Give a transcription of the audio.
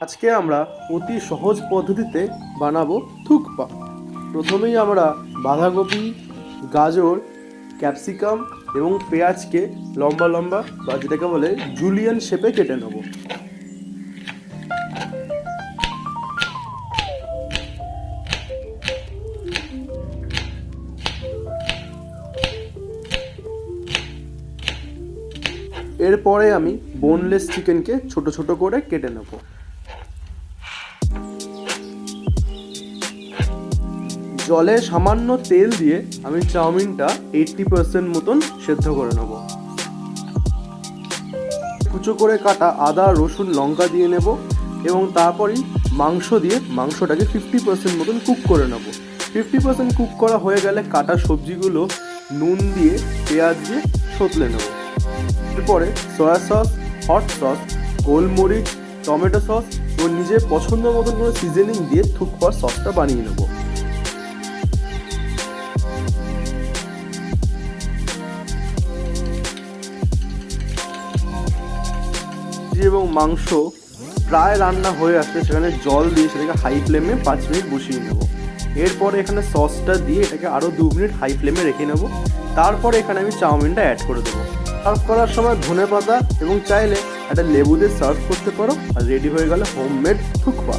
আজকে আমরা অতি সহজ পদ্ধতিতে বানাবো থুকপা। প্রথমেই আমরা বাঁধাকপি, গাজর, ক্যাপসিকাম এবং পেঁয়াজকে লম্বা লম্বা বা যেটাকে বলে জুলিয়ান শেপে কেটে নেব। এরপরে আমি বোনলেস চিকেনকে ছোট ছোট করে কেটে নেব। জলে সামান্য তেল দিয়ে আমি চাউমিনটা এইটটি পার্সেন্ট মতন সেদ্ধ করে নেব। কুচো করে কাটা আদা, রসুন, লঙ্কা দিয়ে নেব এবং তারপরই মাংস দিয়ে মাংসটাকে ফিফটি পার্সেন্ট মতন কুক করে নেব। ফিফটি পার্সেন্ট কুক করা হয়ে গেলে কাটা সবজিগুলো নুন দিয়ে, পেঁয়াজ দিয়ে সতলে নেব। এরপরে সয়া সস হট সস গোলমরিচ, টমেটো সস এবং নিজের পছন্দ মতন করে সিজনিং দিয়ে থুকপার সসটা বানিয়ে নেব। সবজি এবং মাংস প্রায় রান্না হয়ে আসছে, সেখানে জল দিয়ে সেটাকে হাই ফ্লেমে পাঁচ মিনিট বসিয়ে নেব। এরপর এখানে সসটা দিয়ে এটাকে আরও দু মিনিট হাই ফ্লেমে রেখে নেব। তারপরে এখানে আমি চাউমিনটা অ্যাড করে দেবো। সার্ভ করার সময় ধনে পাতা এবং চাইলে একটা লেবু দিয়ে সার্ভ করতে পারো। আর রেডি হয়ে গেল হোমমেড থুকপা।